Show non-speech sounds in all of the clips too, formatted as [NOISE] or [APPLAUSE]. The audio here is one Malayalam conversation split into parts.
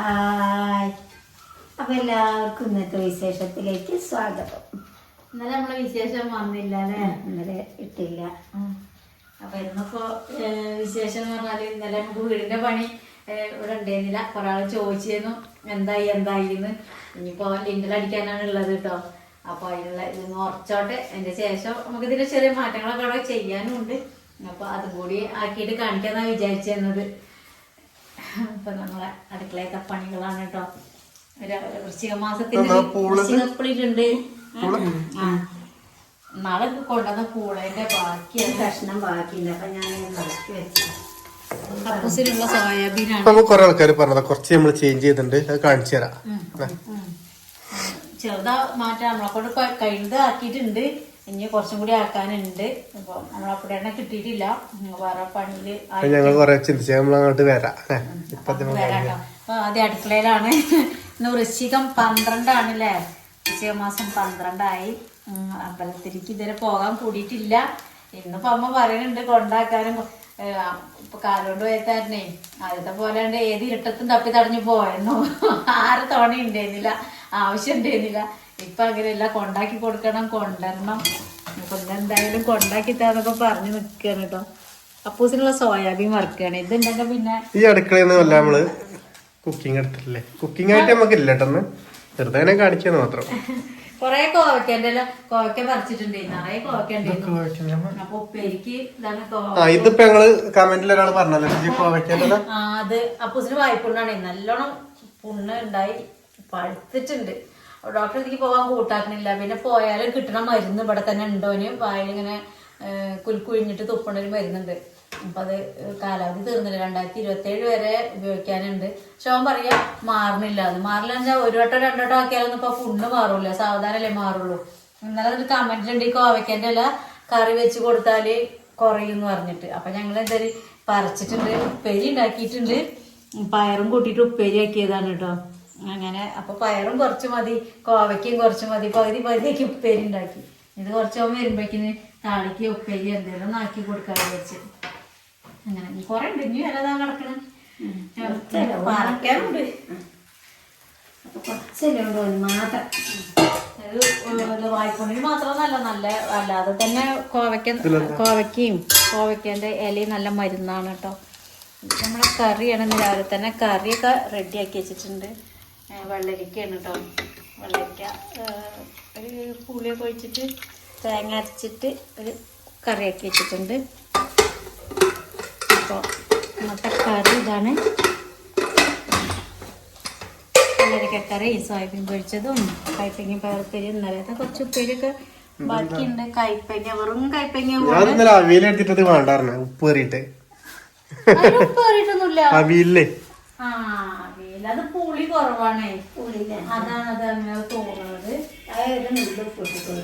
ഹായ് അപ്പൊ എല്ലാവർക്കും ഇന്നത്തെ വിശേഷത്തിലേക്ക് സ്വാഗതം. ഇന്നലെ നമ്മളെ വിശേഷം വന്നില്ല അല്ലേ? ഇന്നലെ ഇട്ടില്ല. അപ്പൊ ഇന്നിപ്പോ വിശേഷം എന്ന് പറഞ്ഞാൽ ഇന്നലെ നമുക്ക് വീടിന്റെ പണി ഇവിടെ ഉണ്ടായിരുന്നില്ല. കൊറേ ആൾ ചോദിച്ചിരുന്നു എന്തായി എന്തായി എന്ന് ഇനിയിപ്പോ ലിൻഡൽ അടിക്കാനാണ് ഉള്ളത് കേട്ടോ അപ്പൊ അതിനുള്ള ഇതൊന്ന് ഉറച്ചോട്ടെ. അതിന്റെ ശേഷം നമുക്ക് ഇതിന്റെ ചെറിയ മാറ്റങ്ങളൊക്കെ അവിടെ ചെയ്യാനും ഉണ്ട് അപ്പൊ അതും കൂടി ആക്കിയിട്ട് കാണിക്കാന്നാ വിചാരിച്ചിരുന്നത്. ഇപ്പൊ നമ്മളെ അടുക്കളയൊക്കെ പണികളാണ് കേട്ടോ വൃശ്ചിക മാസത്തിന്റെ ആ. നാളെ കൊണ്ടുവന്ന പൂളേന്റെ ബാക്കിയാണ്. കഷ്ണം ബാക്കിയില്ല അപ്പൊ ഞാൻ ഇറക്കി വെച്ചു. കപ്പൂസിലുള്ള സോയാബീനാണ്. നമുക്ക് കുറെ ആൾക്കാർ പറഞ്ഞത് കുറച്ച് നമ്മൾ ചേഞ്ച് ചെയ്തിട്ടുണ്ട് അത് കാണിച്ചു തരാം. ചെറുതാ മാറ്റാ. നമ്മളെ കൊണ്ട് കൊ- ആക്കിയിട്ടുണ്ട്. ഇനി കുറച്ചും കൂടി ആക്കാനുണ്ട്. അപ്പൊ നമ്മളപ്പടെ എണ്ണ കിട്ടിയിട്ടില്ല. വേറെ പണിയിൽ ഞങ്ങൾ കുറെ നമ്മൾ അങ്ങോട്ട് വരാം. അപ്പൊ ആദ്യം അടുക്കളയിലാണ്. ഇന്ന് വൃശ്ചികം പന്ത്രണ്ടാണ് അല്ലേ വൃശ്ചിക മാസം പന്ത്രണ്ടായി. അമ്പലത്തിലേക്ക് ഇതുവരെ പോകാൻ കൂടിയിട്ടില്ല. ഇന്നിപ്പോ അമ്മ പറയുന്നുണ്ട് കൊണ്ടാക്കാനും. ഇപ്പൊ കാലോണ്ട് പോയത്താരനെ ആദ്യത്തെ പോലെ ഉണ്ട് ഏത് ഇരുട്ടത്തും തപ്പി തടഞ്ഞു പോയെന്നു. ആറ് തവണ ഉണ്ടായിരുന്നില്ല ആവശ്യം ഉണ്ടായിരുന്നില്ല ഇപ്പൊ അങ്ങനെയല്ല കൊണ്ടാക്കി കൊടുക്കണം കൊണ്ടുവരണം. എന്തായാലും കൊണ്ടാക്കി തരാന്നൊക്കെ പറഞ്ഞു നിക്കാണ് കേട്ടോ അപ്പൂസിനുള്ള സോയാബീൻ വറുക്കുകയാണ് ഇതുണ്ടെങ്കിൽ പിന്നെ ഈ അടുക്കളയിൽ നിന്ന് വല്ല നമ്മൾ കുക്കിംഗ് എടുത്തിട്ടില്ലേ? കുക്കിംഗ് ആയിട്ട് നമുക്ക് ഇല്ല ചെറുതായി വെറുതെ കാണിക്കാന്ന് മാത്രം. കൊറേ കോവക്കേന്റെ കോവക്ക പറിച്ചിട്ടുണ്ട്. നിറയെ കോവക്ക ഉണ്ടായിരുന്നു അപ്പൊ ഉപ്പേരിക്ക് ഇതാണ് ഇതിപ്പോ ഞങ്ങൾ കമന്റിൽ ഒരാൾ പറഞ്ഞല്ലോ ആ അത് അപ്പൂസിന് വായ്പുണ്ണാണ്. നല്ലോണം പുണ്ണ് ഉണ്ടായി പഴുത്തിട്ടുണ്ട്. ഡോക്ടർ ഇതിക്ക് പോകാൻ കൂട്ടാക്കണില്ല. പിന്നെ പോയാലും കിട്ടണ മരുന്ന് ഇവിടെ തന്നെ ഉണ്ടോന് വായിലിങ്ങനെ കുലുക്കുഴിഞ്ഞിട്ട് തുപ്പണ ഒരു മരുന്നുണ്ട്. അപ്പൊ അത് കാലാവധി തീർന്നില്ല. രണ്ടായിരത്തി ഇരുപത്തി ഏഴ് വരെ ഉപയോഗിക്കാനുണ്ട്. പക്ഷെ അവൻ പറയാ മാറണില്ല. അത് മാറില്ല വെച്ചാൽ ഒരു വട്ടം രണ്ടു വട്ടം ആക്കിയാലൊന്നും ഇപ്പൊ ഫുണ്ട് മാറൂല. സാവധാനല്ലേ മാറുള്ളൂ. ഇന്നലെ ഒരു കമന്റിലുണ്ട് ഈ കോവയ്ക്കന്റെ ഇല കറി വെച്ച് കൊടുത്താൽ കുറയും എന്ന് പറഞ്ഞിട്ട്. അപ്പൊ ഞങ്ങൾ എന്തായാലും പറിച്ചിട്ടുണ്ട്. ഉപ്പേരി ഉണ്ടാക്കിയിട്ടുണ്ട്. പയറും കൂട്ടിയിട്ട് ഉപ്പേരി ആക്കിയതാണ് കേട്ടോ. അങ്ങനെ. അപ്പൊ പയറും കുറച്ച് മതി കോവയ്ക്കും കുറച്ച് മതി പകുതി പകുതിയൊക്കെ ഉപ്പേരി ഉണ്ടാക്കി. ഇത് കുറച്ച് വരുമ്പോഴേക്കിന് താളിക്ക് ഉപ്പേരി എന്തെങ്കിലും നാക്കി ആക്കി കൊടുക്കാന്ന് വെച്ച് അങ്ങനെ. കുറേ ഉണ്ട്. ഇനി വല്ലതാ കിടക്കണം പറക്കാനുണ്ട് അപ്പൊ കുറച്ചല്ലേ ഉണ്ടോ മാത്രം. ഇത് വായ്പുണ്ണിന് മാത്രമല്ല നല്ല അല്ലാതെ തന്നെ കോവയ്ക്ക കോവയ്ക്കയും കോവയ്ക്കന്റെ ഇലയും നല്ല മരുന്നാണ് കേട്ടോ നമ്മളെ കറിയാണ് രാവിലെ തന്നെ കറിയൊക്കെ റെഡിയാക്കി വെച്ചിട്ടുണ്ട്. വെള്ളരിക്കയാണ് കേട്ടോ വെള്ളരിക്ക ഒരു പുളിയൊക്കെ ഒഴിച്ചിട്ട് തേങ്ങ അരച്ചിട്ട് ഒരു കറിയാക്കി വെച്ചിട്ടുണ്ട്. അപ്പോൾ ഇന്നത്തെ കറി ഇതാണ്. വെള്ളരിക്കക്കറി സോയാബീൻ പൊരിച്ചതും കൈപ്പങ്ങ പകർത്തരി ഇന്നലത്തെ കുറച്ച് ഉപ്പേരിയൊക്കെ ബാക്കിയുണ്ട്. കൈപ്പങ്ങ വെറും കൈപ്പങ്ങ ഞാൻ ഇന്നലെ അവിയൽ എടുത്തിട്ട് വേണ്ടായിരുന്നു ഉപ്പ് കയറിയിട്ട്. അതിന് ഉപ്പ് കയറിയിട്ടൊന്നുമില്ല. അവിയലില്ലേ ആ അവിയൽ അത് പുളി കുറവാണ്. അതാണ് അത് അങ്ങനെ തോന്നുന്നത്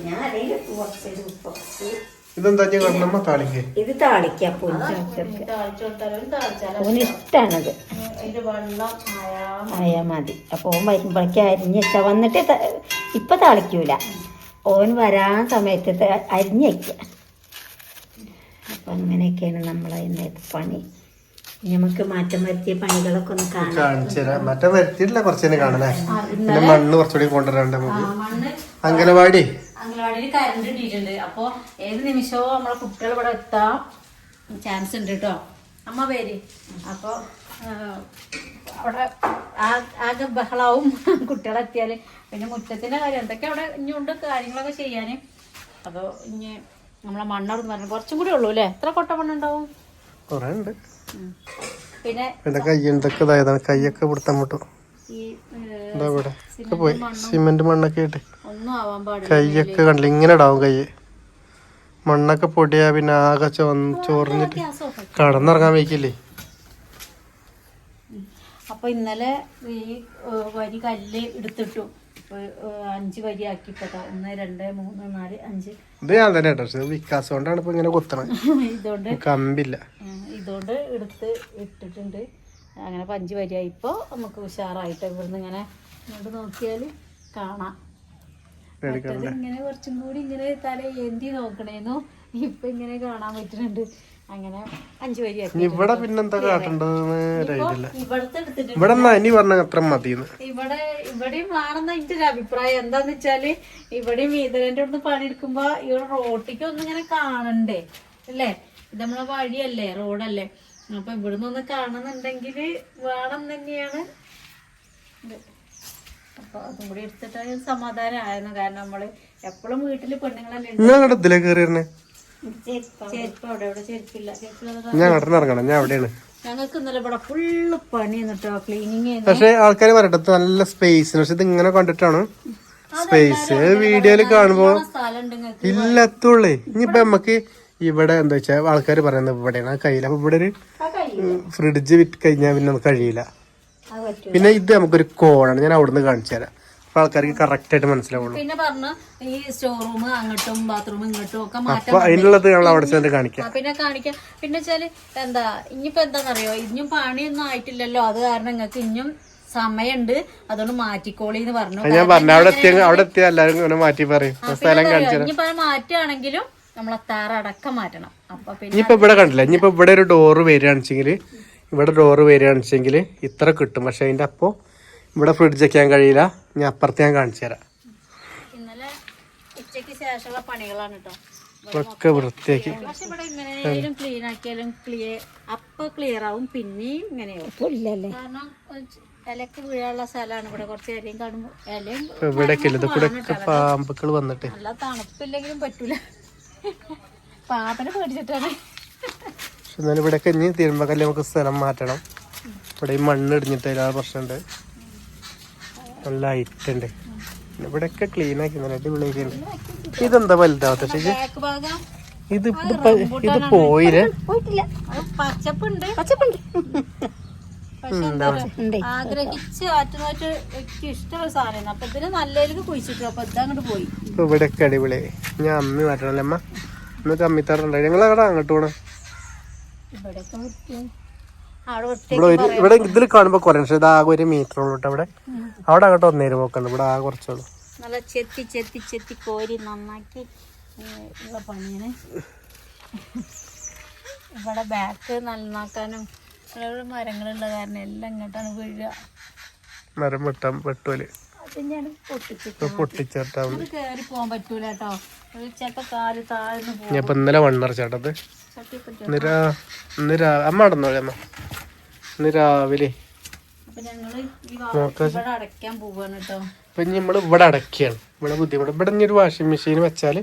ഞാൻ അല്ലെങ്കിൽ ഉപ്പ് കുറച്ച് ഉപ്പ് കുറച്ച് ഇതെന്താ ഞാൻ കണ്ണമ്മ താളിക്ക്? ഇത് താളിക്കാ ഓന് ഇഷ്ടാണത്. ആയാ മതി. അപ്പൊ ഓൻ വരുമ്പോഴേക്ക് അരിഞ്ഞ് വെച്ചാ വന്നിട്ട് ഇപ്പൊ താളിക്കൂല. ഓൻ വരാൻ സമയത്ത് അരിഞ്ഞ് അപ്പൊ അങ്ങനെയൊക്കെയാണ് നമ്മളെ ഇന്നത്തെ പണി. നമുക്ക് മാറ്റം വരുത്തിയ പണികളൊക്കെ ഒന്ന് കാണിച്ചുതരാം മാറ്റം വരുത്തിയിട്ടില്ല കുറച്ചേനെ കാണണേ പിന്നെ മണ്ണ് കുറച്ചുകൂടി കൊണ്ടുവരാണ്ട് നമുക്ക് അംഗനവാടി? അംഗനവാടിയിൽ കറണ്ട് ഇട്ടിട്ടുണ്ട്. അപ്പൊ ഏത് നിമിഷവും നമ്മളെ കുട്ടികൾ ഇവിടെ എത്താൻ ചാൻസ് ഉണ്ട് കേട്ടോ അമ്മ പേര് അപ്പൊ അവിടെ ആകെ ബഹളാവും കുട്ടികളെത്തിയാൽ പിന്നെ മുറ്റത്തിന്റെ കാര്യം എന്തൊക്കെ അവിടെ ഇനിയുണ്ട് കാര്യങ്ങളൊക്കെ ചെയ്യാന്? അപ്പൊ ഇനി നമ്മളെ മണ്ണവിടെ പറഞ്ഞു കുറച്ചും കൂടി ഉള്ളൂ അല്ലേ? എത്ര കൊട്ട മണ്ണുണ്ടാവും കുറേ ഉണ്ട്. പിന്നെ കൈ എന്തൊക്കെ ഇതായതാണ് കൈയൊക്കെ ഈ ഏ, എന്താ ഇവിടെ. ഒക്കെ പോയി. സിമെന്റ് മണ്ണൊക്കെ പാടില്ല കൈയൊക്കെ കണ്ടില്ല? ഇങ്ങനെ ഇടാവും കൈ മണ്ണൊക്കെ പൊടിയാ പിന്നെ ആകെ ചോറിഞ്ഞിട്ട് കടന്നിറങ്ങാൻ വയ്ക്കില്ലേ? അപ്പൊ ഇന്നലെ ഈ വരി കല്ല് എടുത്തിട്ടു. അഞ്ച് വരി ആക്കിട്ടോ ഒന്ന് രണ്ട് മൂന്ന് നാല് അഞ്ച്. ഇത് ഞാൻ തന്നെ കേട്ടോ. വിക്കാസ് കൊണ്ടാണ് ഇപ്പൊ ഇങ്ങനെ കുത്തണത്. [LAUGHS] ഇതുകൊണ്ട് കമ്പില്ല. ഇതുകൊണ്ട് എടുത്ത് ഇട്ടിട്ടുണ്ട്. അങ്ങനെ ഇപ്പൊ അഞ്ച് വരിയായി. ഇപ്പോൾ നമുക്ക് ഉഷാറായിട്ട് ഇവിടുന്ന് ഇങ്ങനെ ഇങ്ങോട്ട് നോക്കിയാൽ കാണാം. ഇങ്ങനെ കുറച്ചും കൂടി ഇങ്ങനെ തല ഏന്തി നോക്കണേന്നു. ഇപ്പൊ ഇങ്ങനെ കാണാൻ പറ്റുന്നുണ്ട്. അങ്ങനെ അഞ്ചു വരി ഇവിടെ പിന്നെന്താ കാട്ടണ്ടെന്ന് അറിയില്ല ഇവിടെ ഇനി പറഞ്ഞ അത്ര മതിന്ന്. ഇവിടെ ഇവിടെയും വേണമെന്ന് എന്റെ ഒരു അഭിപ്രായം. എന്താന്ന് വെച്ചാൽ ഇവിടെയും വീതരന്റെ അടുത്ത് പണിയെടുക്കുമ്പോ ഇവിടെ റോട്ടിക്ക് ഒന്നും ഇങ്ങനെ കാണണ്ടേ? അല്ലേ? ഇത് നമ്മളെ വഴിയല്ലേ റോഡല്ലേ. അപ്പൊ ഇവിടുന്ന് ഒന്ന് കാണുന്നുണ്ടെങ്കിൽ വേണം തന്നെയാണ്. അപ്പൊ അതും കൂടി എടുത്തിട്ട് സമാധാനമായിരുന്നു കാരണം നമ്മൾ എപ്പോഴും വീട്ടിൽ പെണ്ണുങ്ങളല്ലേ ഞാൻ അങ്ങോട്ട് ഇതിലേ കയറി വരുന്നേ ചെരുപ്പ് അവിടെ ഇവിടെ ചെരുപ്പില്ല. ചെരുപ്പില്ലാതെ ഞാൻ അങ്ങോട്ട് ഇറങ്ങണം ഞാൻ അവിടെയാണ്. ഞങ്ങൾക്ക് ഇന്നലെ ഇവിടെ ഫുള്ള് പണി എന്നിട്ടോ ക്ലീനിങ് പക്ഷെ ആൾക്കാർ പറയട്ടെ നല്ല സ്പേസ് പക്ഷെ ഇത് ഇങ്ങനെ കണ്ടിട്ടാണ് സ്പേസ് വീഡിയോയിൽ കാണുമ്പോ ഇല്ലത്തുള്ളേ ഇനിയിപ്പൊ നമുക്ക് ഇവിടെ എന്താ വെച്ചാ ആൾക്കാർ പറയുന്നത് ഇവിടെയാണ്. ആ കയ്യിൽ അപ്പൊ ഇവിടെ ഒരു ഫ്രിഡ്ജ് വിറ്റ് കഴിഞ്ഞാൽ പിന്നെ കഴിയില്ല. പിന്നെ ഇത് നമുക്കൊരു കോണാണ്. ഞാൻ അവിടുന്ന് കാണിച്ചു തരാം. അപ്പൊ ആൾക്കാർക്ക് കറക്റ്റ് ആയിട്ട് മനസ്സിലാവുള്ളൂ. പിന്നെ പറഞ്ഞു ഈ സ്റ്റോർ റൂം അങ്ങോട്ടും ബാത്റൂം ഇങ്ങോട്ടും ഒക്കെ മാറ്റം അപ്പൊ അതിനുള്ളത് നമ്മൾ അവിടെ ചെന്ന് കാണിക്കാം. ആ, പിന്നെ കാണിക്കാം. പിന്നെ വെച്ചാൽ എന്താ ഇനിയിപ്പോ എന്താണെന്നറിയോ ഇനിയും പണിയൊന്നും ആയിട്ടില്ലല്ലോ. അത് കാരണം നിങ്ങൾക്ക് ഇനിയും സമയമുണ്ട്. അതുകൊണ്ട് മാറ്റിക്കോളി എന്ന് പറഞ്ഞു. അത് ഞാൻ പറഞ്ഞു അവിടെ എത്തിയ അവിടെ എത്തിയ എല്ലാവരും ഇങ്ങനെ മാറ്റി പറയും. സ്ഥലം കാണിച്ചു തരാം ഇനിയിപ്പോ അത് മാറ്റുകയാണെങ്കിലും നമ്മളെ മാറ്റണം. അപ്പൊ പിന്നെ ഇനിയിപ്പോ ഇവിടെ കണ്ടില്ല? ഇനിയിപ്പോ ഇവിടെ ഒരു ഡോറ് വരികയാണെച്ചെങ്കിൽ ഇവിടെ ഡോറ് വരികയാണെച്ചെങ്കിൽ ഇത്ര കിട്ടും. പക്ഷെ അതിന്റെ അപ്പോ ഇവിടെ ഫ്രിഡ്ജ് വെക്കാൻ കഴിയില്ല. ഞാൻ അപ്പുറത്ത് ഞാൻ കാണിച്ചു തരാം. ഇന്നലെ ഉച്ചയ്ക്ക് ശേഷമുള്ള പണികളാണ് കേട്ടോ ഒക്കെ വൃത്തിയാക്കി. പക്ഷെ ഇവിടെ എങ്ങനെയായാലും ക്ലീൻ ആക്കിയാലും ക്ലിയർ അപ്പ ക്ലിയർ ആവും പിന്നെയും ഇങ്ങനെയാവും ഇല്ലല്ലേ കാരണം ഇലക്ക് വീഴാനുള്ള സ്ഥലമാണ് ഇവിടെ കുറച്ച് ഇലയും കാണുമ്പോ ഇലയും ഇപ്പൊ ഇവിടെയൊക്കെ ഇല്ല. ഇത് കൂടെ ഒക്കെ പാമ്പുക്കൾ വന്നിട്ട്. നല്ല തണുപ്പില്ലെങ്കിലും പറ്റൂല. പാപ്പനെ പേടിച്ചിട്ടാണ്. എന്നാലും ഇവിടെയൊക്കെ ഇനി തിരുമ്പക്കല്ലേ നമുക്ക് സ്ഥലം മാറ്റണം. ഇവിടെ ഈ മണ്ണ് ഇടിഞ്ഞിട്ട് അതിലാ പ്രശ്നമുണ്ട്. നല്ല ഹൈറ്റ് ഉണ്ട് ഇവിടെയൊക്കെ ക്ലീൻ ആക്കി നല്ല അടിപൊളിയാക്കിയിട്ടുണ്ട്. ഇതെന്താ വലുതാവത്ത ഇത് ഇത് പോയില്ലേ? ഇവിടെയൊക്കെ അടിപൊളിയായി ഞാൻ അമ്മി മാറ്റണല്ലേ അമ്മ? എന്നിട്ട് അമ്മിത്താറുണ്ടായി ഞങ്ങൾ അവിടെ അങ്ങോട്ട് പോണേ ഇവിടെയൊക്കെ വൃത്തി അവിടെ വൃത്തി ഇവിടെ ഇതിൽ കാണുമ്പോ കുറേ പക്ഷെ ഇത് ആകെ ഒരു മീറ്റർ ഉള്ളൂ ഇവിടെ. അവിടെ അങ്ങോട്ട് ഒന്നേരം പോക്കുണ്ട് ഇവിടെ ആകെ കുറച്ചുള്ളൂ നല്ല ചെത്തി ചെത്തി ചെത്തി കോരി നന്നാക്കി ഉള്ള പണിയാണ്. ഇവിടെ ബാക്ക് നന്നാക്കാനും ഇവിടെ മരങ്ങളുള്ള കാരണം എല്ലാം ഇങ്ങോട്ടാണ് വീഴുക. മരം വെട്ടാൻ വെട്ടുവൽ പൊട്ടിച്ചേട്ടാ കയറി പോകാൻ പറ്റൂല കേട്ടോ. ചിലപ്പോ കാൽ താഴ്ന്നു ഇന്നലെ മണ്ണറച്ചേട്ടത് അമ്മ നടന്നോളെ അമ്മ? ഇന്ന് രാവിലെ. ഇപ്പൊ നമ്മൾ ഇവിടെ അടക്കാണ് ഇവിടെ ബുദ്ധിമുട്ട്. ഇവിടെ ഇനി ഒരു വാഷിംഗ് മെഷീൻ വെച്ചാൽ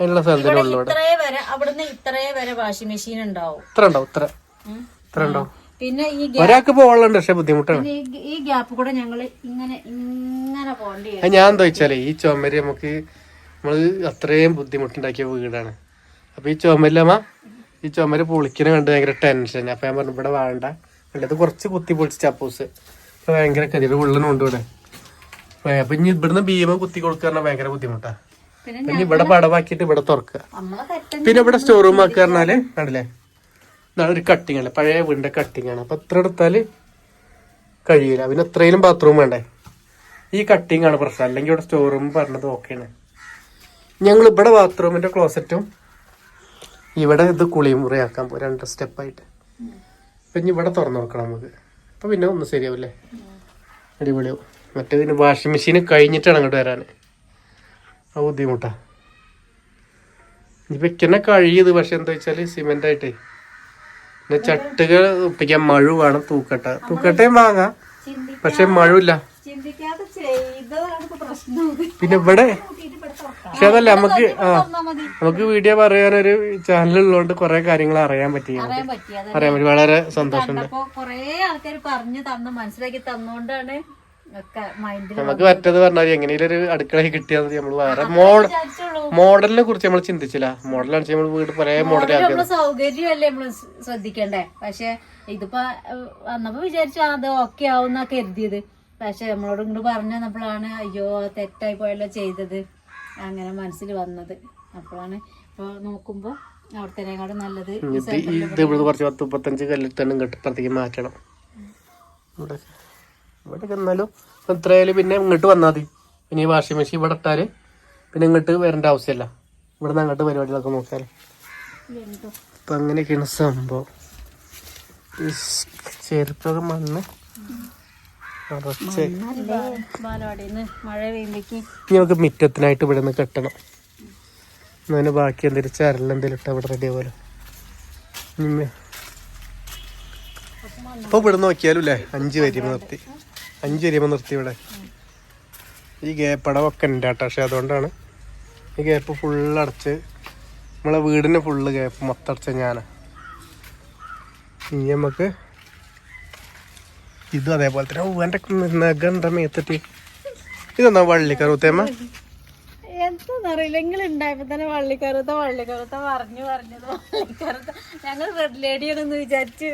അതിനുള്ള സൗകര്യം ഉള്ളു ഇവിടെ ഇത്രേ വരെ അവിടുന്ന് ഇത്രേ വരെ വാഷിംഗ് മെഷീൻ ഉണ്ടാവും. ഇത്ര ഉണ്ടാവും ഇത്ര. ഉണ്ടാവും. പിന്നെ ഈ ഒരാൾക്ക് പോകാനുണ്ട് പക്ഷെ ബുദ്ധിമുട്ടാണ്. ഈ- ഗ്യാപ്പ് കൂടെ ഞങ്ങൾ ഇങ്ങനെ ഇങ്ങനെ പോകേണ്ടി വരും. ഞാൻ എന്താ വെച്ചാലേ ഈ ചുമര് നമുക്ക് നമ്മൾ അത്രയും ബുദ്ധിമുട്ടുണ്ടാക്കിയ വീടാണ്. അപ്പൊ ഈ ചുമരിലമ്മ ഈ ചുമര് പൊളിക്കണ കണ്ട് ഭയങ്കര ടെൻഷൻ അപ്പൊ ഞാൻ പറഞ്ഞു ഇവിടെ വേണ്ട. കണ്ടത് കുറച്ച് കുത്തി പൊളിച്ച് ചപ്പൂസ്. അപ്പൊ ഭയങ്കര കരിയർ ഉള്ളനുണ്ട് ഇവിടെ അപ്പൊ ഇനി ഇവിടുന്ന് ഭീമ കുത്തി കൊടുക്കുക ഭയങ്കര ബുദ്ധിമുട്ടാ. പിന്നെ ഇവിടെ പടവാക്കിയിട്ട് ഇവിടെ തുറക്കുക. പിന്നെ ഇവിടെ സ്റ്റോർ റൂം ആക്കുക പറഞ്ഞാൽ കണ്ടില്ലേ? ഇതാണ് ഒരു കട്ടിങ് ആണ് പഴയ വീടിന്റെ കട്ടിങ് ആണ്. അപ്പൊ എത്ര എടുത്താൽ കഴിയില്ല പിന്നെ എത്രയും ബാത്റൂം വേണ്ടേ? ഈ കട്ടിങ് ആണ് പ്രശ്നം. അല്ലെങ്കിൽ ഇവിടെ സ്റ്റോർ റൂം പറഞ്ഞത് ഓക്കെയാണ് ഞങ്ങൾ ഇവിടെ ബാത്റൂമിന്റെ ക്ലോസറ്റും ഇവിടെ ഇത് കുളിമുറിയാക്കാം രണ്ട് സ്റ്റെപ്പായിട്ട്. അപ്പം ഇനി ഇവിടെ തുറന്നു നോക്കണം നമുക്ക്. അപ്പൊ പിന്നെ ഒന്ന് ശരിയാവില്ലേ? അടിപൊളിയാവും. മറ്റേ പിന്നെ വാഷിംഗ് മെഷീൻ കഴിഞ്ഞിട്ടാണ് അങ്ങോട്ട് വരാൻ ആ ബുദ്ധിമുട്ടാ. ഇനി വെക്കുന്ന കഴിയത് പക്ഷെ എന്താ വെച്ചാൽ സിമെന്റ് ആയിട്ടേ. പിന്നെ ചട്ടുകൾ ഒപ്പിക്കാൻ മഴ വേണം തൂക്കട്ട. തൂക്കട്ടയും വാങ്ങാം. പക്ഷെ മഴയില്ല പിന്നെ ഇവിടെ. പക്ഷെ അതല്ല നമുക്ക് ആ നമുക്ക് വീഡിയോ പറയാനൊരു ചാനൽ ഉള്ളതുകൊണ്ട് കുറെ കാര്യങ്ങൾ അറിയാൻ പറ്റി അറിയാൻ പറ്റി വളരെ സന്തോഷം കൊറേ ആൾക്കാർ പറഞ്ഞു തന്ന് മനസ്സിലാക്കി തന്നോണ്ടാണ് ഒക്കെ മൈൻഡിൽ നമുക്ക് മറ്റത് പറഞ്ഞാൽ എങ്ങനെയൊരു അടുക്കള അടുക്കളയിൽ കിട്ടിയാൽ മതി നമ്മൾ വേറെ മോഡൽ മോഡലിനെ കുറിച്ച് നമ്മൾ ചിന്തിച്ചില്ല. മോഡലാണ് നമ്മൾ വീട് പല മോഡലാണ് സൗകര്യമല്ലേ നമ്മൾ സ് ശ്രദ്ധിക്കണ്ടേ? പക്ഷെ ഇതിപ്പോ വന്നപ്പോ വിചാരിച്ചു അത് ഓക്കെ ആവുന്ന കരുതിയത്. പക്ഷെ നമ്മളോട് ഇങ്ങോട്ട് പറഞ്ഞു തന്നപ്പോഴാണ് അയ്യോ തെറ്റായി പോയല്ലോ ചെയ്തത്. അങ്ങനെ മനസ്സിൽ വന്നത്. അപ്പോഴാണ് ഇപ്പൊ നോക്കുമ്പോ അവിടത്തേക്കാട് നല്ലത് ഇത് ഇവിടെ കുറച്ച് പത്ത് മുപ്പത്തഞ്ച് കല്ലിട്ടണ്ണും കെട്ടിപ്പുറത്തേക്ക് മാറ്റണം. ഇവിടെ ഇവിടെ എന്നാലും എത്രയായാലും പിന്നെ ഇങ്ങോട്ട് വന്നാൽ മതി. പിന്നെ ഈ വാഷിംഗ് മെഷീൻ ഇവിടെ ഇട്ടാൽ പിന്നെ ഇങ്ങോട്ട് വരേണ്ട ആവശ്യമില്ല. ഇവിടെ നിന്ന് അങ്ങോട്ട് പരിപാടികളൊക്കെ നോക്കാൻ അപ്പം അങ്ങനെയൊക്കെയാണ് സംഭവം. ചെരുപ്പൊക്കെ മണ്ണ്. നമുക്ക് മിറ്റത്തിനായിട്ട് ഇവിടെ നിന്ന് കെട്ടണം. അതിന് ബാക്കി എന്തെങ്കിലും ചരലെന്തെങ്കിലും ഇട്ടാൽ ഇവിടെ റെഡി പോലെ ഇപ്പൊ ഇവിടെ നോക്കിയാലും അല്ലേ അഞ്ച് വരിയുമ്പോൾ നിർത്തി. അഞ്ച് വരിയുമ്പോൾ നിർത്തി ഇവിടെ. ഈ ഗ്യാപ്പടവൊക്കെ ഉണ്ട് കേട്ടോ. പക്ഷെ അതുകൊണ്ടാണ് ഈ ഗ്യാപ്പ് ഫുള്ള് അടച്ച് നമ്മളെ വീടിന് ഫുള്ള് ഗ്യാപ്പ് മൊത്തം അടച്ച ഞാനാ. ഇനി നമുക്ക് ഇതും അതേപോലെ തന്നെ. ഓ എന്റെ നഗണ്ട മേത്തിട്ട്. ഇതെന്നാ വള്ളിക്കറുത്തേമ്മ? നിങ്ങൾ ഉണ്ടായപ്പോ തന്നെ വള്ളിക്കറുത്ത വള്ളിക്കറുത്ത പറഞ്ഞു പറഞ്ഞത് വള്ളിക്കറുത്ത. ഞങ്ങൾ റെഡ് ലേഡിയാണെന്ന് വിചാരിച്ച്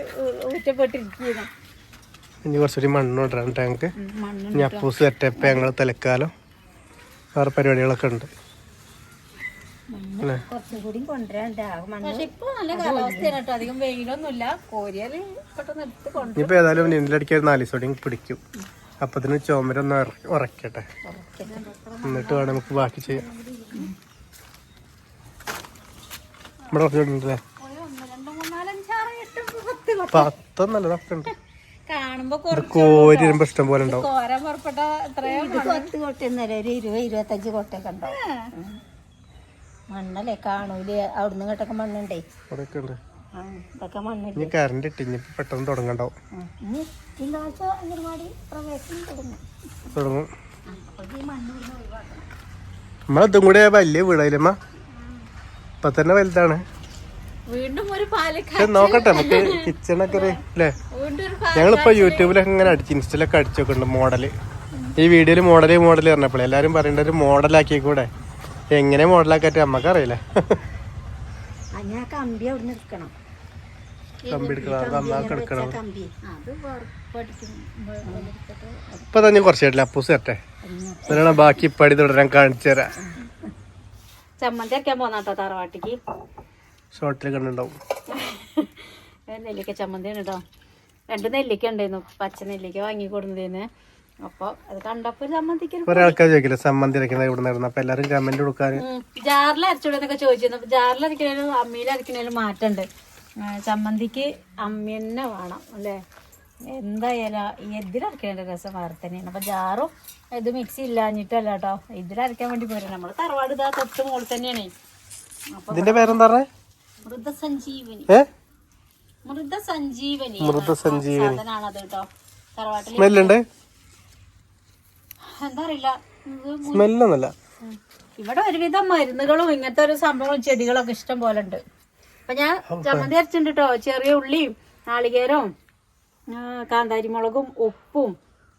ഊറ്റപ്പെട്ടിരിക്കുന്നു ഇനി കുറച്ചുകൂടി മണ്ണോട്ടാണ് ഞങ്ങൾക്ക്. മണ്ണ് ഇനി അപ്പൂസ് സെറ്റപ്പ് ഞങ്ങൾ തലക്കാലം വേറെ പരിപാടികളൊക്കെ ഉണ്ട്. കുറച്ചുകൂടി കൊണ്ടുവരാണ്ട്. ആ മണ്ണ് പക്ഷെ ഇപ്പൊ നല്ല കാലാവസ്ഥയാണ് കേട്ടോ. അധികം വെയിലൊന്നുമില്ല. കോരിയാൽ പെട്ടെന്ന് എടുത്ത് കൊണ്ട് ഇനിയിപ്പോൾ ഏതായാലും നിന്നിലടിക്കാൻ നാല് ദിവസം പിടിക്കും. അപ്പത്തിന് ചോമരൊന്ന് ഉറ- ഉറക്കട്ടെ. എന്നിട്ട് വേണം നമുക്ക് ബാക്കി ചെയ്യാം. നമ്മുടെ ഉറച്ചിട്ടുണ്ടല്ലേ പത്തൊന്നല്ല ഇതൊക്കെ ഉണ്ട് ഇഷ്ടം പോലെ ഉണ്ടാവും. കോരാൻ പുറപ്പെട്ട എത്രയോ പത്ത് കൊട്ടയൊന്നുമല്ല ഒരു ഇരുപത് ഇരുപത്തഞ്ച് കൊട്ടയൊക്കെ ഉണ്ടാവും. മണ്ണല്ലേ? കാണൂലേ? അവിടുന്ന് ഇങ്ങോട്ടൊക്കെ മണ്ണുണ്ടേ? ഇതൊക്കെ മണ്ണില്ല കറണ്ട് ഇട്ട് ഇനി പെട്ടെന്ന് തുടങ്ങണ്ടാവും. ഇനി തിങ്കളാഴ്ച അംഗൻവാടി പ്രവേശനം തുടങ്ങും. തുടങ്ങും. നമ്മളതും കൂടെ വലിയ വീടായില്ലമ്മ. ഇപ്പൊ തന്നെ വലുതാണ്. വീണ്ടും ഒരു പാലക്കാട്. നോക്കട്ടെ നമുക്ക് കിച്ചണൊക്കെ അല്ലേ ഞങ്ങളിപ്പോ യൂട്യൂബിലൊക്കെ ഇങ്ങനെ അടിച്ച് ഇൻസ്റ്റയിലൊക്കെ അടിച്ചൊക്കെ ഉണ്ട് മോഡൽ. ഈ വീഡിയോയിൽ മോഡൽ മോഡൽ പറഞ്ഞപ്പോഴേ എല്ലാരും പറയേണ്ട ഒരു മോഡലാക്കി കൂടെ എങ്ങനെ മോഡലാക്കാറ്റ് നമ്മക്ക് അറിയില്ല ഞാൻ കമ്പി അവിടെ ഇപ്പൊ തന്നെ കുറച്ചായിട്ടില്ല അപ്പൂസ് തരട്ടെ. എന്നിട്ടാണ് ബാക്കി പടി തുടരാൻ കാണിച്ചു തരാം. ചമ്മന്തി അരക്കാൻ പോന്നാട്ടോ തറവാട്ടിക്ക്. ഷോർട്ടിൽ കണ്ടുണ്ടാവും [LAUGHS] നെല്ലിക്ക ചമ്മന്തിയാണ് കേട്ടോ രണ്ട് നെല്ലിക്ക ഉണ്ടായിരുന്നു പച്ച നെല്ലിക്ക വാങ്ങി കൊടുന്നതിന് അപ്പൊ അത് കണ്ടപ്പോ ചമ്മന്തിക്ക് കുറെ ആൾക്കാർ ചോദിക്കില്ല സമ്മന്തി അരക്കുന്നത് ഇവിടെ നിന്നായിരുന്നു അപ്പൊ എല്ലാരും കമന്റ് കൊടുക്കാൻ. ജാറിൽ അരച്ചുവിടുന്നൊക്കെ ചോദിച്ചിരുന്നു. ജാറിൽ അരക്കണേലും അമ്മിയിൽ അരക്കണേലും മാറ്റമുണ്ട് ചമ്മന്തിക്ക് അമ്മി തന്നെ വേണം അല്ലേ? എന്തായാലും ഇതിലരക്കണേന്റെ രസം വേറെ തന്നെയാണ്. അപ്പൊ ജാറും ഇത് മിക്സി ഇല്ലാഞ്ഞിട്ടല്ല കേട്ടോ ഇതിലരക്കാൻ വേണ്ടി പോരാ. നമ്മൾ തറവാട് ഇതാ തൊട്ട് മുകളിൽ തന്നെയാണ്. ഇതിന്റെ പേരെന്താ മൃതസഞ്ജീവനി. മൃതസഞ്ജീവനി. മൃതസഞ്ജീവനി. സാധനമാണ് അത് കേട്ടോ തറവാട്ടിൽ എന്താ അറിയില്ല സ്മെല്ലൊന്നുമല്ല. ഇവിടെ ഒരുവിധം മരുന്നുകളും ഇങ്ങനത്തെ ഒരു സംഭവം ചെടികളൊക്കെ ഇഷ്ടം പോലെ ഉണ്ട്. അപ്പൊ ഞാൻ ചമ്മന്തി അരച്ചിട്ടുണ്ട്? കേട്ടോ ചെറിയ ഉള്ളിയും നാളികേരവും കാന്താരിമുളകും ഉപ്പും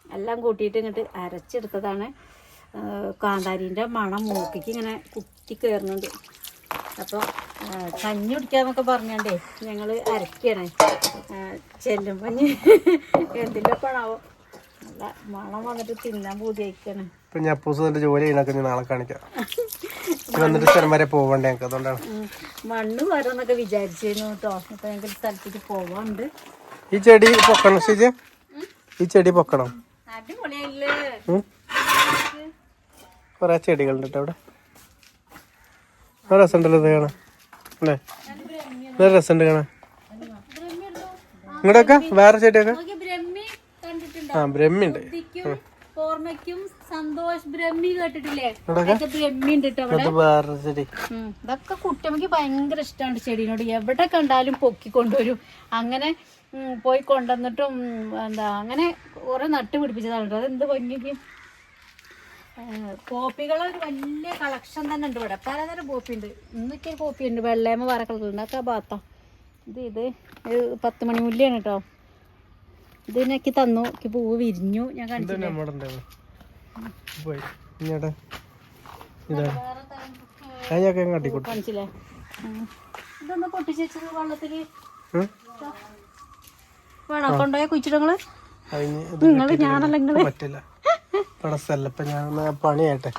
എല്ലാം കൂട്ടിയിട്ട് ഇങ്ങോട്ട് അരച്ചെടുത്തതാണ്. കാന്താരിന്റെ കാന്താരിന്റെ മണം മൂക്കിക്ക് ഇങ്ങനെ കുത്തി കയറുന്നുണ്ട് അപ്പോൾ കഞ്ഞി കുടിക്കാന്നൊക്കെ ഞങ്ങൾ ഞങ്ങൾ അരക്കുകയാണ് ചെല്ലുമ്പോൾ എന്തിന്റെ പണാവോ? മണം വന്നിട്ട് തിന്നാൻ പൂതിയായിക്കാണ്. ഇപ്പൊ ഞാൻ അപ്പൂസ് തന്റെ ജോലി ചെയ്യണൊക്കെ നാളെ കാണിക്കാം. എന്നിട്ട് വന്നിട്ട് സ്ഥലം വരെ പോവണ്ടേ ഞങ്ങൾക്ക് അതുകൊണ്ടാണ്. മണ്ണ് വരാന്നൊക്കെ വിചാരിച്ചിരുന്നു കേട്ടോ. അപ്പൊ ഞങ്ങൾക്ക് ഒരു സ്ഥലത്തേക്ക് പോവാണ്ട് ഈ ചെടി പൊക്കണം ശരി ഈ ചെടി പൊക്കണം? ഉം. ചെടികളുണ്ട് കേട്ടോ അവിടെ. നല്ല രസമുണ്ടല്ലോ ഇത് കാണാൻ. അല്ലേ? നല്ല രസമുണ്ട് കാണാൻ. ഇങ്ങോട്ടൊക്കെ വേറെ ചെടിയൊക്കെ? ഓർമ്മയ്ക്കും സന്തോഷ് ബ്രഹ്മി കേട്ടിട്ടില്ലേ. ഇതൊക്കെ കുട്ടിയമ്മക്ക് ഭയങ്കര ഇഷ്ടമാണ് ചെടീനോട്. എവിടെ കണ്ടാലും പൊക്കി കൊണ്ടുവരും. അങ്ങനെ പോയി കൊണ്ടുവന്നിട്ടും എന്താ അങ്ങനെ കുറെ നട്ട് പിടിപ്പിച്ചതാണ് കേട്ടോ അതെന്ത് ഭംഗിക്ക്? കോപ്പികളെ ഒരു വലിയ കളക്ഷൻ തന്നെ ഉണ്ട് ഇവിടെ. പലതരം കോപ്പി ഉണ്ട് ഇന്നൊക്കെ കോപ്പി ഉണ്ട് വെള്ളയമ്മ വറക്കളുണ്ട് അതൊക്കെ ആ ഇത് ഇത് പത്ത് മണി മുല്ലയാണ് കേട്ടോ ഇത് എനിക്ക് തന്നു. എനിക്ക് പൂവ് വിരിഞ്ഞു. ഞാൻ കാണിച്ചില്ലേ. ഇതൊന്ന് പൊട്ടിച്ചത് വെള്ളത്തിൽ. വേണോ? കൊണ്ടുപോയ നിങ്ങൾ? പറ്റില്ല. ഇപ്പൊ ഞാൻ പണിയാട്ടെ.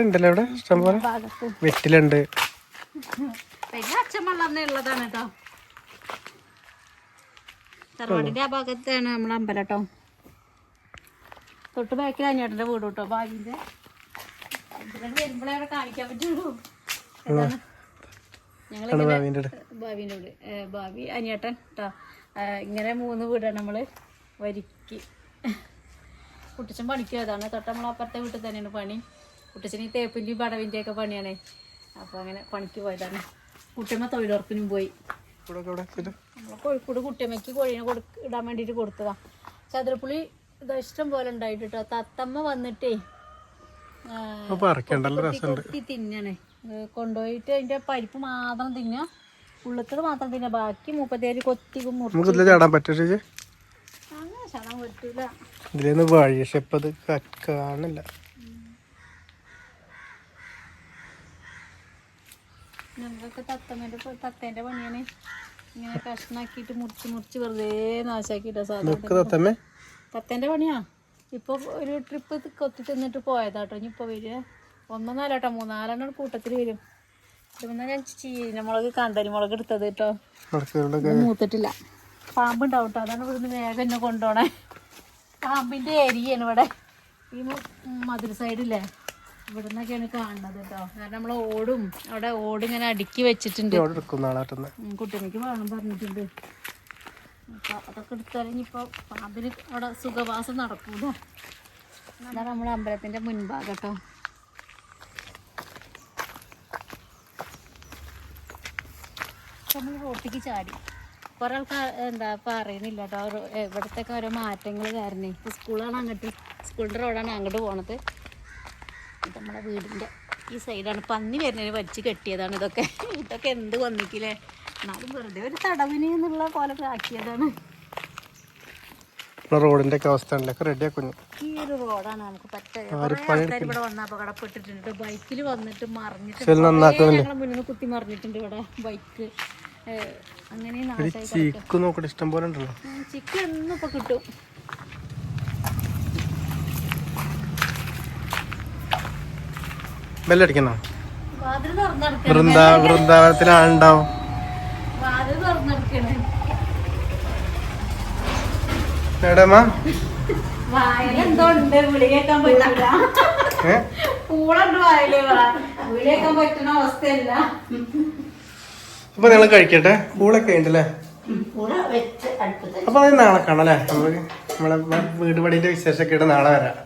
ഉണ്ടല്ലോ ഇഷ്ടംപോലെ വെറ്റിലുണ്ട്. പിന്നെ അച്ഛൻ വെള്ളം ഉള്ളതാണ് കേട്ടോ. തറവാടിന്റെ ആ ഭാഗത്താണ് നമ്മളെ അമ്പലം കേട്ടോ തൊട്ട് ബാക്കിൽ അഞ്ഞേട്ടന്റെ വീട് കേട്ടോ ഭാഗ്യന്റെ വരുമ്പോഴേ അവിടെ കാണിക്കാൻ പറ്റുള്ളൂ. അടുത്ത് ഭാവിന്റെ വീട് ഭാവി അനിയേട്ടൻ കേട്ടോ ഇങ്ങനെ മൂന്ന് വീടാണ് നമ്മൾ വരിക്ക്. കുട്ടിച്ചൻ പണിക്കും അതാണ് തൊട്ട് നമ്മൾ അപ്പുറത്തെ വീട്ടിൽ തന്നെയാണ് പണി. കുട്ടിച്ചന് ഈ തേപ്പിന്റെയും പടവിന്റെയും ഒക്കെ പണിയാണ്. അപ്പോൾ അങ്ങനെ പണിക്ക് പോയതാണ്. കുട്ടിയമ്മ തൊഴിലുറപ്പിനും പോയി. കോഴിക്കോട് കുട്ടിയമ്മയ്ക്ക് കോഴീനെ കൊടു ഇടാൻ വേണ്ടിയിട്ട് കൊടുത്തതാ. ചതുരപ്പുളി ഇത് ഇഷ്ടം പോലെ ഉണ്ടായിട്ട് കേട്ടോ. തത്തമ്മ വന്നിട്ടേ കൊത്തി തിന്നണേ. കൊണ്ടുപോയിട്ട് അതിന്റെ പരിപ്പ് മാത്രം തിന്ന. ഉള്ളത്തത് മാത്രം തിന്ന. ബാക്കി മുപ്പത്തേര് കൊത്തി മുറിച്ച് ചാടാൻ പറ്റും ചേച്ചി? അങ്ങനെ ചടം പറ്റൂല. ഇതിലേന്ന് വഴി പക്ഷെ ഇപ്പൊ അത് കാണില്ല ഞങ്ങൾക്ക് തത്തമ്മേന്റെ തത്തേന്റെ പണിയാണ്. ഇങ്ങനെ കഷ്ണാക്കിയിട്ട് മുറിച്ച് മുറിച്ച് വെറുതെ നാശാക്കിയിട്ടാ സാധനം തത്തേന്റെ പണിയാ? ഇപ്പൊ ഒരു ട്രിപ്പ് കൊത്തി തിന്നിട്ട് പോയതാട്ടോ. ഇനി ഇപ്പൊ വരിക. ഒന്നൊന്നല്ല മൂന്നാലെണ്ണം കൂട്ടത്തിൽ വരും. ഇതൊന്നും ഞാൻ ചീനമുളക് കാന്താരി മുളക് എടുത്തത് കേട്ടോ. മൂത്തിട്ടില്ല പാമ്പുണ്ടാവും കേട്ടോ ട്ടോ. അതാണ് ഇവിടുന്ന് വേഗം എന്നെ കൊണ്ടുപോണേ. പാമ്പിന്റെ ഏരിയയാണ് ഇവിടെ. ഈ മധുര സൈഡില്ലേ ഇവിടെ നിന്നൊക്കെയാണ് കാണുന്നത് കേട്ടോ കാരണം നമ്മൾ ഓടും. അവിടെ ഓട് ഇങ്ങനെ അടുക്കി വെച്ചിട്ടുണ്ട്. കുട്ടികൾക്ക് വേണം പറഞ്ഞിട്ടുണ്ട്. അപ്പൊ അതൊക്കെ എടുത്തറിഞ്ഞിപ്പോ പാമ്പിന് അവിടെ സുഖവാസം നടക്കൂല. അതാണ് നമ്മുടെ അമ്പലത്തിന്റെ മുൻഭാഗം കേട്ടോ നമ്മൾ റോട്ടിക്ക് ചാടി. കുറെ ആൾക്കാർ എന്താ പറയുന്നില്ല കേട്ടോ ഇവിടത്തെ ഓരോ മാറ്റങ്ങൾ കാരണേ. സ്കൂളാണ് അങ്ങോട്ട് സ്കൂളിന്റെ റോഡാണ് അങ്ങോട്ട് പോണത്. ഇത് നമ്മളെ വീടിന്റെ ഈ സൈഡാണ്. പന്നി വരുന്നതിന് വലിച്ച് കെട്ടിയതാണ് ഇതൊക്കെ. ഇതൊക്കെ എന്ത് വന്നിക്കില്ലേ എന്നാലും വെറുതെ ഒരു തടവിന് എന്നുള്ള പോലെ ആക്കിയതാണ്. റോഡിന്റെ ഒക്കെ അവസ്ഥ ഉണ്ടല്ലോ റെഡി ആക്കുന്നു ഈ ഒരു റോഡാണ് നമുക്ക് ഇവിടെ വന്ന് അപകടപ്പെട്ടിട്ടുണ്ട്. ബൈക്കിൽ വന്നിട്ട് മറിഞ്ഞിട്ട്? ഞങ്ങളെ മുന്നിൽ കുത്തി മറിഞ്ഞിട്ടുണ്ട് ഇവിടെ ബൈക്ക്. അങ്ങനെ നാശമായി ചീക്ക് നോക്കട്ടെ. ഇഷ്ടം പോലെ ഉണ്ടല്ലോ. എന്നും ഇപ്പൊ കിട്ടും. കേൾക്കാൻ പറ്റുന്ന അവസ്ഥയല്ല. അപ്പൊ നിങ്ങൾ കഴിക്കട്ടെ. പൂളൊക്കെ ഉണ്ടല്ലേ? അപ്പൊ അത് നാളെ കാണല്ലേ നമുക്ക് നമ്മളെ വീട് പടിന്റെ വിശേഷമൊക്കെ നാളെ വരാം.